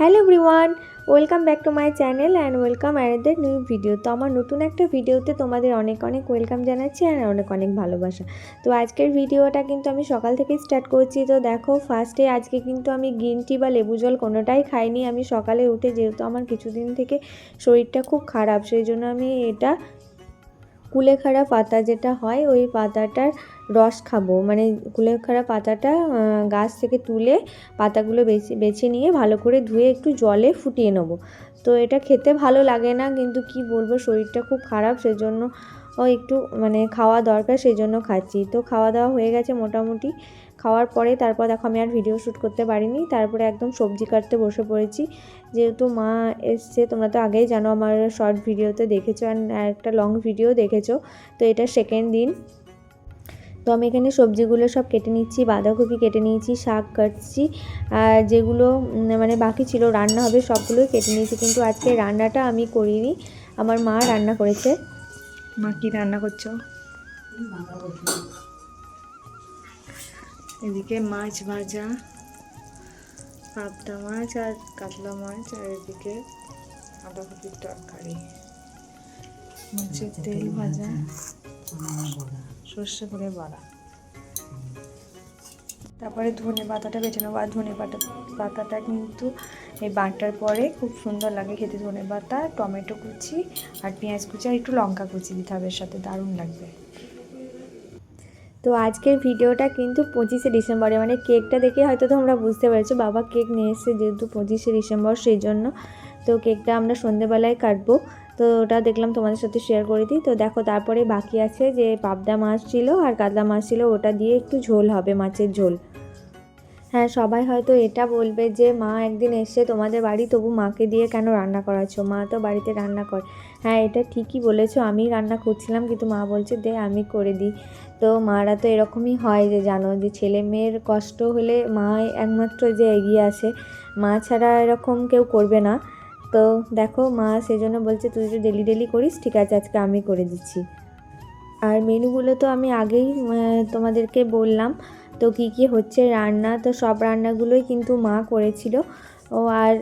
Hello everyone, welcome back to my channel and welcome another new video. তো আমার নতুন একটা ভিডিওতে তোমাদের অনেক অনেক ওয়েলকাম জানাচ্ছি আর অনেক অনেক ভালোবাসা। তো আজকের ভিডিওটা কিন্তু আমি সকাল থেকেই স্টার্ট করছি। তো দেখো, ফার্স্টে আজকে কিন্তু আমি গ্রিন টি বা লেবু জল কোনোটাই খাইনি। আমি সকালে উঠে যেহেতু আমার কিছুদিন থেকে শরীরটা খুব খারাপ, সেই জন্য আমি এটা কুলেখাড়া পাতা যেটা হয়, ওই পাতাটার রস খাব। মানে কুলেখাড়া পাতাটা গাছ থেকে তুলে পাতাগুলো বেছে বেছে নিয়ে ভালো করে ধুয়ে একটু জলে ফুটিয়ে নেব। তো এটা খেতে ভালো লাগে না, কিন্তু কি বলব, শরীরটা খুব খারাপ, সেজন্য ও একটু মানে খাওয়া দরকার সেই জন্য খাচ্ছি। তো খাওয়া দাওয়া হয়ে গেছে মোটামুটি। খাওয়ার পরে তারপর দেখো আমি আর ভিডিও শ্যুট করতে পারিনি। তারপরে একদম সবজি কাটতে বসে পড়েছি। যেহেতু মা এসছে, তোমরা তো আগেই জানো আমার শর্ট ভিডিওতে দেখেছ অ্যান্ড একটা লং ভিডিও দেখেছ, তো এটা সেকেন্ড দিন। তো আমি এখানে সবজিগুলো সব কেটে নিচ্ছি, বাঁধাকপি কেটে নিয়েছি, শাক কাটছি, আর যেগুলো মানে বাকি ছিল রান্না হবে সবগুলোই কেটে নিয়েছি। কিন্তু আজকে রান্নাটা আমি করিনি, আমার মা রান্না করেছে। মা কি রান্না করছ? এদিকে মাছ ভাজা পাবদা মাছ আর কাতলা মাছ আর এদিকে বাঁধাকপির তরকারি। মাছের তেল ভাজা সর্ষে করে বড়া। তারপরে ধনে পাতাটা বেছে নেব। আর ধনে পাতা পাতাটা কিন্তু এই বাটার পরে খুব সুন্দর লাগে খেতে। ধনে পাতা টমেটো কুচি আর পেঁয়াজ কুচি আর একটু লঙ্কা কুচি দিতে হবে সাথে দারুণ লাগবে। তো আজকের ভিডিওটা কিন্তু পঁচিশে ডিসেম্বরে মানে কেকটা দেখে হয়তো তোমরা বুঝতে পেরেছ, বাবা কেক নিয়ে এসেছে যেহেতু পঁচিশে ডিসেম্বর সেই জন্য। তো কেকটা আমরা সন্ধেবেলায় কাটবো। তো ওটা দেখলাম তোমাদের সাথে শেয়ার করে দিই। তো দেখো তারপরে বাকি আছে যে পাবদা মাছ ছিল আর কাতলা মাছ ছিল, ওটা দিয়ে একটু ঝোল হবে, মাছের ঝোল। হ্যাঁ সবাই হয়তো এটা বলবে যে, মা, একদিন এসে তোমাদের বাড়ি তবু মাকে দিয়ে কেন রান্না করাচ্ছ? মা তো বাড়িতে রান্না করে। হ্যাঁ এটা ঠিকই বলেছ আমি রান্না করছিলাম, কিন্তু মা বলছে, দে, আমি করে দিই। তো মারা তো এরকমই হয় যে জানো যে ছেলে মেয়ের কষ্ট হলে মা একমাত্র যে এগিয়ে আসে, মা ছাড়া এরকম কেউ করবে না। তো দেখো মা সেজন্য বলছে, তুই তো ডেলি ডেলি করিস, ঠিক আছে, আজকে আমি করে দিচ্ছি। আর মেনুগুলো তো আমি আগেই তোমাদেরকে বললাম। তো কী কী হচ্ছে রান্না, তো সব রান্নাগুলোই কিন্তু মা করেছিল। ও আর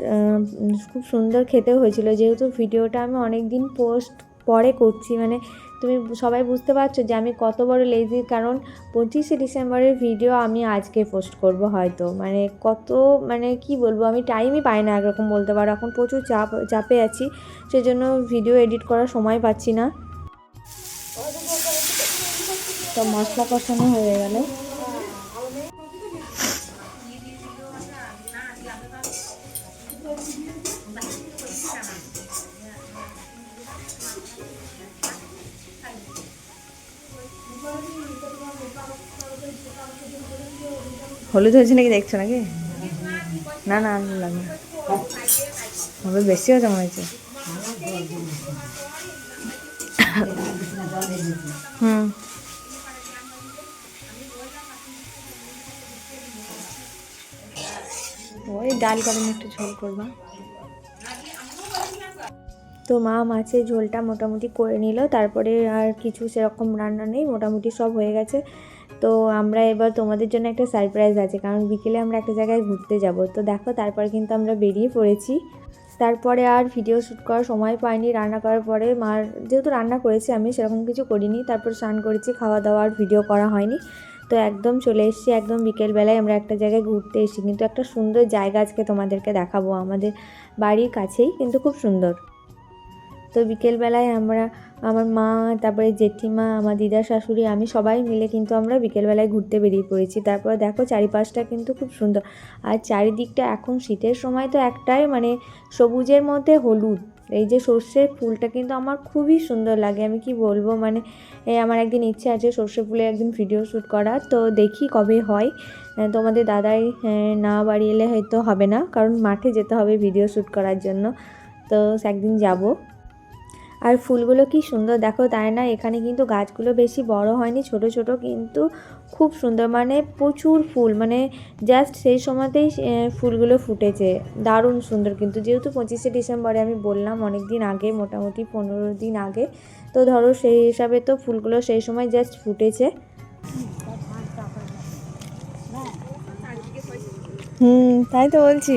খুব সুন্দর খেতেও হয়েছিল। যেহেতু ভিডিওটা আমি অনেক দিন পোস্ট পরে করছি মানে তুমি সবাই বুঝতে পারছ যে আমি কত বড় লেজি কারণ পঁচিশে ডিসেম্বরের ভিডিও আমি আজকে পোস্ট করব হয়তো। মানে কত মানে কি বলব, আমি টাইমই পাই না একরকম বলতে পারো। এখন প্রচুর চাপ, চাপে আছি, সেজন্য ভিডিও এডিট করার সময় পাচ্ছি না। তো মশলা কষানো হয়ে গেল। হলুদ হয়েছে নাকি দেখছ নাকি? না না আলু লাগে। হলুদ বেশি হয়েছে মনে হয়েছে হুম। ওই ডাল করেন একটু ঝোল করবা। তো মা মাছের ঝোলটা মোটামুটি করে নিল, তারপরে আর কিছু সেরকম রান্না নেই, মোটামুটি সব হয়ে গেছে। তো আমরা এবার তোমাদের জন্য একটা সারপ্রাইজ আছে, কারণ বিকেলে আমরা একটা জায়গায় ঘুরতে যাব। তো দেখো, তারপরে কিন্তু আমরা বেরিয়ে পড়েছি। তারপরে আর ভিডিও শ্যুট করার সময় পাইনি। রান্না করার পরে মার, যেহেতু রান্না করেছি আমি, সেরকম কিছু করিনি। তারপর স্নান করেছি, খাওয়া দাওয়া আর ভিডিও করা হয়নি। তো একদম চলে এসেছি, একদম বিকেলবেলায় আমরা একটা জায়গায় ঘুরতে এসেছি। কিন্তু একটা সুন্দর জায়গা আজকে তোমাদেরকে দেখাবো। আমাদের বাড়ির কাছেই, কিন্তু খুব সুন্দর। তো বিকেলবেলায় আমরা আমার মা তারপরে জেঠিমা আমার দিদা শাশুড়ি আমি সবাই মিলে কিন্তু আমরা বিকেলবেলায় ঘুরতে বেরিয়ে পড়েছি। তারপর দেখো চারিপাশটা কিন্তু খুব সুন্দর। আর চারিদিকটা এখন শীতের সময় তো একটাই মানে সবুজের মধ্যে হলুদ। এই যে সর্ষের ফুলটা কিন্তু আমার খুবই সুন্দর লাগে। আমি কি বলব? মানে এই আমার একদিন ইচ্ছে আছে সর্ষে ফুলে একদিন ভিডিও শ্যুট করার। তো দেখি কবে হয়। তোমাদের দাদাই আহ, না বাড়ি এলে হয়তো হবে না। কারণ মাঠে যেতে হবে ভিডিও শ্যুট করার জন্য। তো একদিন যাব। আর ফুলগুলো কি সুন্দর। দেখো তাই না এখানে কিন্তু গাছগুলো বেশি বড় হয়নি, ছোট ছোট কিন্তু খুব সুন্দর। মানে প্রচুর ফুল মানে জাস্ট সেই সময়তেই ফুলগুলো ফুটেছে। দারুণ সুন্দর কিন্তু। যেহেতু পঁচিশে ডিসেম্বরে আমি বললাম অনেক দিন আগে, মোটামুটি পনেরো দিন আগে, তো ধরো সেই হিসাবে তো ফুলগুলো সেই সময় জাস্ট ফুটেছে। হুম, তাই তো বলছি।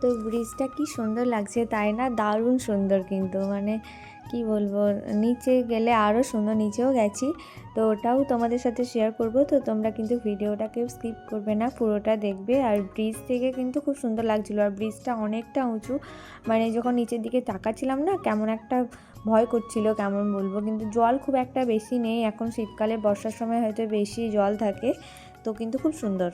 তো ব্রিজটা কি সুন্দর লাগছে, তাই না? দারুণ সুন্দর কিন্তু মানে কি বলব, নিচে গেলে আরও সুন্দর, নিচেও গেছি। তো ওটাও তোমাদের সাথে শেয়ার করব, তো তোমরা কিন্তু ভিডিওটাকেও স্কিপ করবে না, পুরোটা দেখবে। আর ব্রিজ থেকে কিন্তু খুব সুন্দর লাগছিল, আর ব্রিজটা অনেকটা উঁচু। মানে যখন নিচের দিকে তাকাচ্ছিলাম না, কেমন একটা ভয় করছিল, কেমন বলব, কিন্তু জল খুব একটা বেশি নেই। এখন শীতকালে বর্ষার সময় হয়তো বেশি জল থাকে, তো কিন্তু খুব সুন্দর।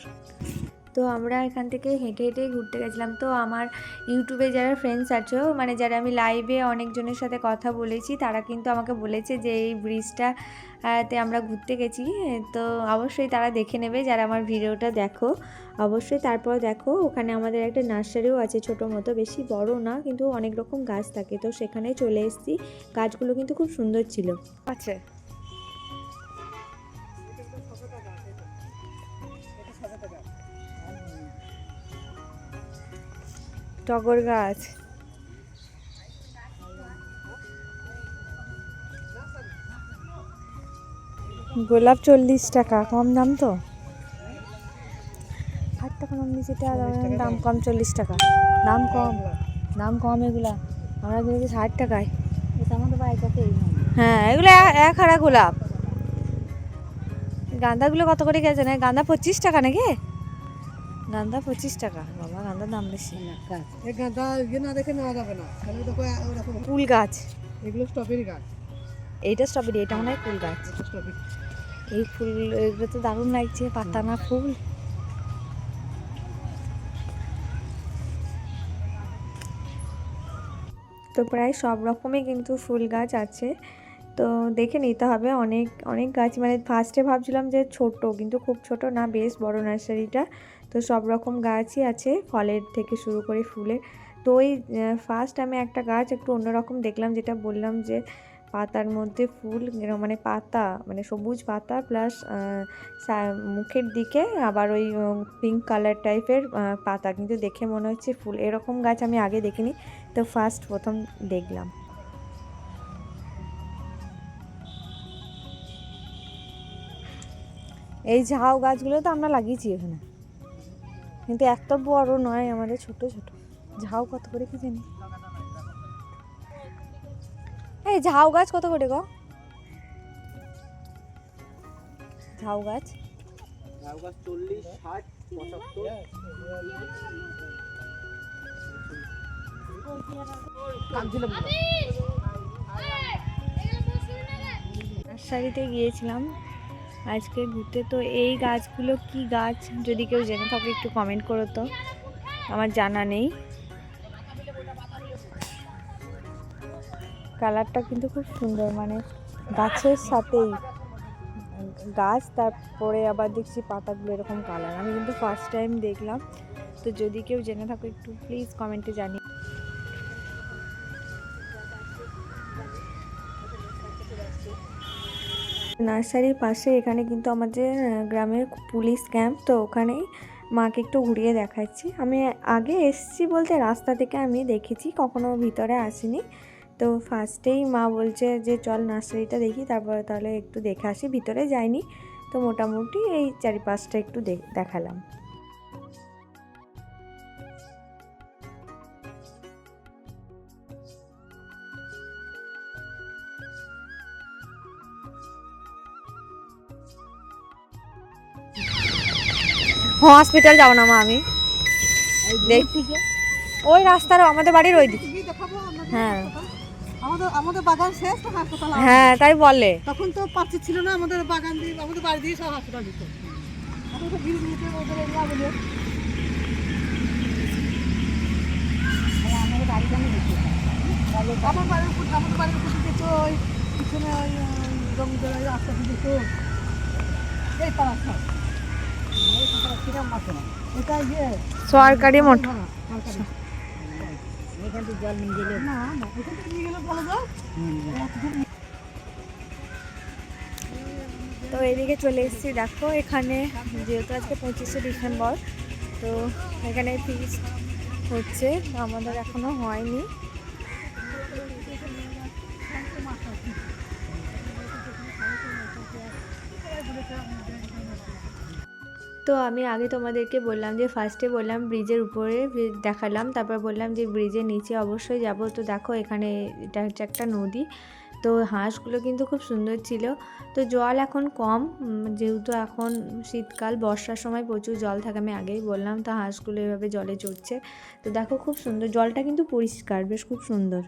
তো আমরা এখান থেকে হেঁটে হেঁটে ঘুরতে গেছিলাম। তো আমার ইউটিউবে যারা ফ্রেন্ডস আছো মানে যারা আমি লাইভে অনেকজনের সাথে কথা বলেছি, তারা কিন্তু আমাকে বলেছে যে এই ব্রিজটা তে আমরা ঘুরতে গেছি। তো অবশ্যই তারা দেখে নেবে যারা আমার ভিডিওটা দেখো। অবশ্যই তারপর দেখো, ওখানে আমাদের একটা নার্সারিও আছে ছোটো মতো, বেশি বড় না, কিন্তু অনেক রকম গাছ থাকে। তো সেখানে চলে এসেছি। গাছগুলো কিন্তু খুব সুন্দর ছিল। আছে। টগর গাছ। গোলাপ চল্লিশ টাকা কম দাম তো? ষাট টাকা দাম দিয়েছে দাম কম চল্লিশ টাকা। দাম কম দাম কম এগুলা। আমরা কিনেছি ষাট টাকায়। হ্যাঁ এগুলো এক হারা গোলাপ। গাঁদাগুলো কত করে গেছে না গাঁদা পঁচিশ টাকা নাকি? গাঁদা পঁচিশ টাকা। গাঁদার দাম বেশি গাঁদা ইয়ে না দেখে নেওয়া যাবে না। তাহলে দেখো ওরকম কুল গাছ। এগুলো স্ট্রবেরি গাছ। এইটা স্ট্রবেরি এটা মনে হয় কুল গাছ। এই ফুল এগুলো তো দারুণ লাগছে পাতা না ফুল। তো প্রায় সব রকমই কিন্তু ফুল গাছ আছে। তো দেখে নিতে হবে অনেক অনেক গাছ। মানে ফার্স্টে ভাবছিলাম যে ছোট কিন্তু খুব ছোট না বেশ বড় নার্সারিটা তো সব রকম গাছই আছে, ফলের থেকে শুরু করে ফুলের। তো ওই ফার্স্ট আমি একটা গাছ একটু অন্যরকম দেখলাম, যেটা বললাম যে পাতার মধ্যে ফুল মানে পাতা মানে সবুজ পাতা প্লাস মুখের দিকে আবার ওই পিঙ্ক কালার টাইপের পাতা। কিন্তু দেখে মনে হচ্ছে ফুল, এরকম গাছ আমি আগে দেখিনি। তো ফার্স্ট প্রথম দেখলাম। এই ঝাউ গাছগুলো তো আমরা লাগিয়েছি এখানে। কিন্তু এত বড় নয় আমাদের ছোট ছোট। ঝাউ কত করে কি জানি? এই ঝাউ গাছ কত করে গো? ঝাউ গাছ? নার্সারিতে গিয়েছিলাম। আজকে ঘুরতে। তো এই গাছগুলো কি গাছ? যদি কেউ জেনে থাকে একটু কমেন্ট করো তো। আমার জানা নেই। কালারটা কিন্তু খুব সুন্দর মানে গাছের সাথেই। গাছ, তারপরে আবার দেখছি পাতাগুলো এরকম কালার আমি কিন্তু ফার্স্ট টাইম দেখলাম। তো যদি কেউ জেনে থাকো একটু প্লিজ কমেন্টে জানি নার্সারির পাশে এখানে কিন্তু আমাদের গ্রামের পুলিশ ক্যাম্প, তো ওখানেই মাকে একটু ঘুরিয়ে দেখাচ্ছি। আমি আগে এসছি বলতে রাস্তা থেকে আমি দেখেছি, কখনো ভিতরে আসিনি। তো ফার্স্টেই মা বলছে যে, চল নার্সারিটা দেখি, তারপরে তাহলে একটু দেখে আসি। ভিতরে যাইনি, তো মোটামুটি এই চারিপাশটা একটু দেখ- দেখালাম। হসপিটাল যাব না মা আমি। দেখ। ওই রাস্তার আমাদের বাড়ির ওই দিকে। হ্যাঁ। আমাদের আমাদের বাগান শেষ তো হাসপাতাল হ্যাঁ তাই বলে। তখন তো পাচ্ছি ছিল না আমাদের বাগান দিয়ে আমাদের বাড়ি দিয়ে সব হাসপাতাল দিত। আমার বাড়ির উপর আমাদের বাড়ির উপর দিকে তো ওই পিছনে ওই রঙ রাস্তা দিকে তো এই পাড়া সব কিরম মাছ না এটা ইয়ে সরকারি মোট। এখান থেকে জল নিয়ে গেলে না না এখান থেকে নিয়ে গেলে ভালো জল তো এদিকে চলে এসেছি, দেখো এখানে যেহেতু আজকে পঁচিশে ডিসেম্বর, তো এখানে ফিস্ট হচ্ছে, আমাদের এখনও হয়নি। তো আমি আগে তোমাদেরকে বললাম যে ফার্স্টে বললাম ব্রিজের উপরে দেখালাম, তারপর বললাম যে ব্রিজের নিচে অবশ্যই যাব। তো দেখো এখানে এটা হচ্ছে একটা নদী। তো হাঁসগুলো কিন্তু খুব সুন্দর ছিল। তো জল এখন কম যেহেতু এখন শীতকাল, বর্ষার সময় প্রচুর জল থাকে, আমি আগেই বললাম। তো হাঁসগুলো এভাবে জলে চড়ছে। তো দেখো খুব সুন্দর, জলটা কিন্তু পরিষ্কার, বেশ খুব সুন্দর।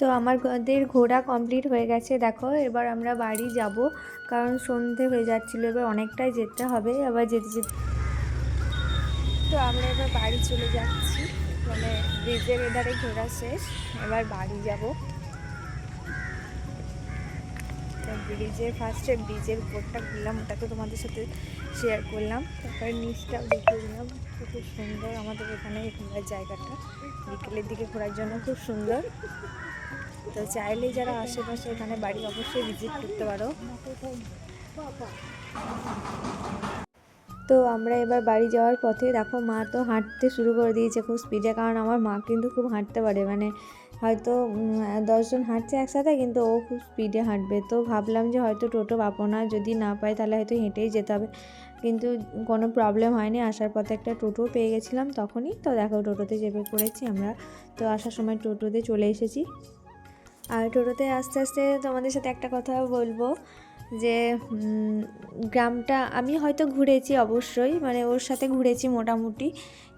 তো আমাদের ঘোরা কমপ্লিট হয়ে গেছে। দেখো, এবার আমরা বাড়ি যাব, কারণ সন্ধে হয়ে যাচ্ছিল, এবার অনেকটাই যেতে হবে, আবার যেতে যেতে তো আমরা এবার বাড়ি চলে যাচ্ছি। মানে ব্রিজের এধারে ঘোরা শেষ, এবার বাড়ি যাব। তো ব্রিজের ফার্স্টে ব্রিজের উপরটা ঘুরলাম ওটাকে তোমাদের সাথে শেয়ার করলাম। তারপরে নিচটাও দেখিয়ে দিলাম তো খুব সুন্দর আমাদের এখানে ঘোরার জায়গাটা। বিকেলের দিকে ঘোরার জন্য খুব সুন্দর। তো চাইলে যারা আশেপাশে এখানে বাড়ি অবশ্যই ভিজিট করতে পারো। তো আমরা এবার বাড়ি যাওয়ার পথে দেখো মা তো হাঁটতে শুরু করে দিয়েছে খুব স্পিডে কারণ আমার মা কিন্তু খুব হাঁটতে পারে। মানে হয়তো দশজন হাঁটছে একসাথে, কিন্তু ও খুব স্পিডে হাঁটবে। তো ভাবলাম যে হয়তো টোটো পাবো না, যদি না পাই তাহলে হয়তো হেঁটেই যেতে হবে। কিন্তু কোনো প্রবলেম হয়নি, আসার পথে একটা টোটো পেয়ে গেছিলাম তখনই। তো দেখো টোটোতে চেপে পড়েছি আমরা। তো আসার সময় টোটোতে চলে এসেছি। আর টোটোতে আস্তে আস্তে তোমাদের সাথে একটা কথা বলব যে গ্রামটা আমি হয়তো ঘুরেছি অবশ্যই মানে ওর সাথে ঘুরেছি মোটামুটি,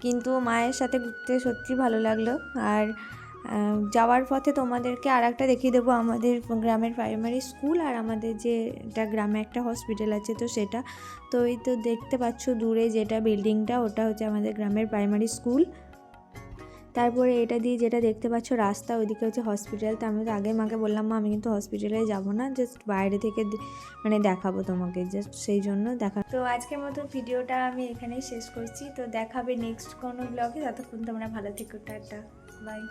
কিন্তু মায়ের সাথে ঘুরতে সত্যি ভালো লাগল। আর যাওয়ার পথে তোমাদেরকে আর একটা দেখিয়ে দেবো, আমাদের গ্রামের প্রাইমারি স্কুল আর আমাদের যে এটা গ্রামে একটা হসপিটাল আছে তো সেটা। তো এই তো দেখতে পাচ্ছ দূরে যেটা বিল্ডিংটা ওটা হচ্ছে আমাদের গ্রামের প্রাইমারি স্কুল তারপরে এটা দিয়ে যেটা দেখতে পাচ্ছ রাস্তা, ওইদিকে হচ্ছে হসপিটাল তো আমি তো আগে মাকে বললাম, মা, আমি কিন্তু হসপিটালে যাব না জাস্ট বাইরে থেকে মানে দেখাবো তোমাকে জাস্ট সেই জন্য দেখা। তো আজকের মতো ভিডিওটা আমি এখানেই শেষ করছি। তো দেখাবে নেক্সট কোনো ব্লগে ততক্ষণ তোমরা ভালো থেকো, টাটা বাই